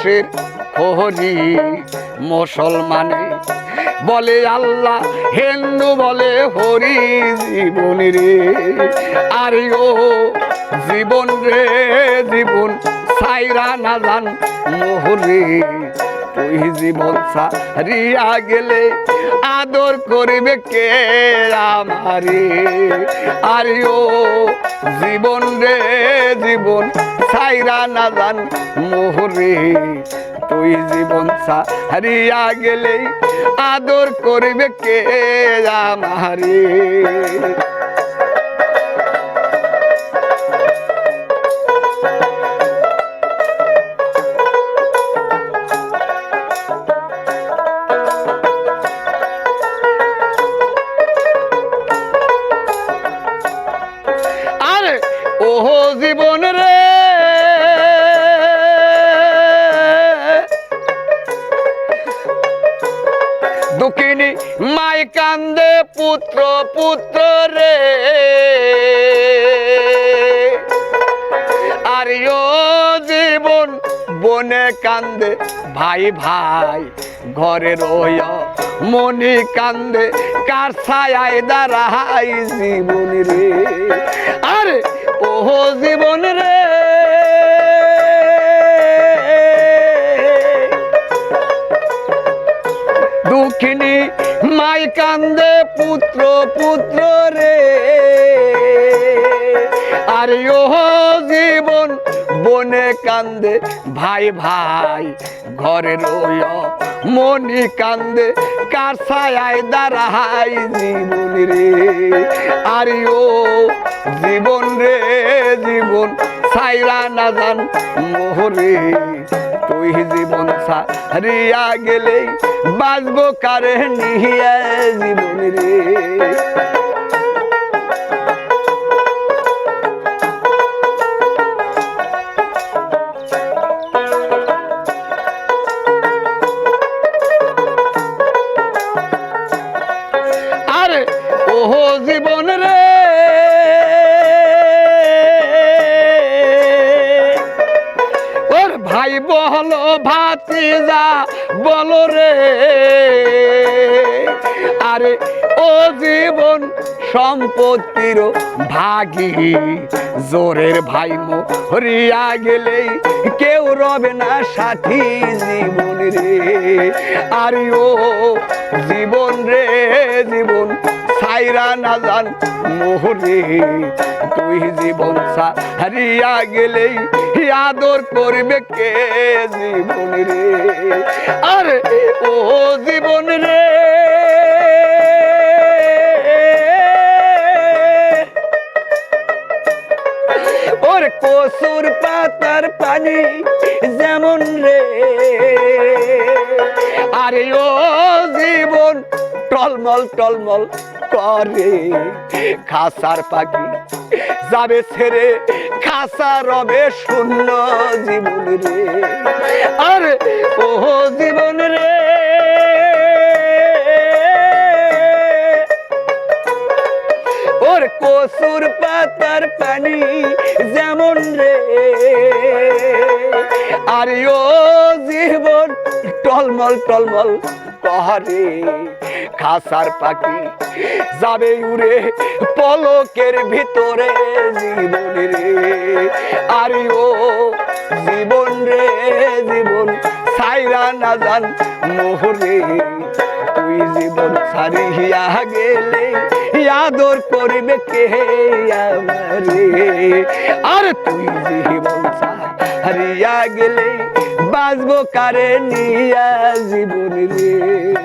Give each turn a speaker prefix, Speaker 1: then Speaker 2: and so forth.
Speaker 1: কিসের হরি মুসলমানে। বলে আল্লাহ হিন্দু বলে হরি জীবন রে। আরে ও জীবন রে, জীবন সাইরা না জান মোহরে তুই জীবন সারিয়া গেলে আদর করবে কে আমারে। আরে ও জীবন রে জীবন সাইরা না জান মোহরে। তুই জীবন সারিয়া গেলেই আদর করবে কে আমারে? জীবন রে। দুঃখিনী, মাই কান্দে পুত্র পুত্র রে। আর জীবন বনে কান্দে ভাই ভাই, ঘরে রয় মনি কান্দে, কার ছায় দাঁড়াই জীবন রে। আরে ওহো জীবন রে। দুঃখিনী মাই কান্দে পুত্র পুত্র রে। আরে ও জীবন বনে কান্দে ভাই ভাই, ঘরে রয় মনি কান্দে, কার ছায় দাঁড়াই জীবন রে আরে ও জীবন রে জীবন সাইরা না জান মোহরে। তুই জীবন সারিয়া গেলে বাঁচবো কারে নিয়ে জীবন রে। জীবন রে ভাই, বলো ভাতিজা, বলো রে। আরে, ও জীবন সম্পত্তির ভাগি। জোরের ভাই মরিয়া গেলেই কেউ রবে না সাথী জীবন রে। আরে, ও জীবন রে জীবন, সাইরা না জান মোহরে। তুই জীবন সারিয়া গেলেই আদর করবে কে জীবন রে? আরে ও জীবন রে। ওর কসুর পাতার পানি যেমন রে। আরে ও জীবন টলমল টলমল করে। খাসার পাখি যাবে ছেড়ে, খাসা রবে শূন্য জীবন রে। আরে ও জীবন রে। ওর কসুর পাতার পানি যেমন রে। আর ও জীবন টলমল টলমল কহারে খাসার পাখি যাবে উড়ে পলকের ভিতরে জীবন রে। আর ও জীবন রে, জীবন সাইরা না জান মোহরে তুই জীবন ছাড়িয়া গেলে আদর করবে কে আমারে। আর তুই জীবন ছাড়িয়া গেলে বাঁচবো কারে নিয়া জীবন রে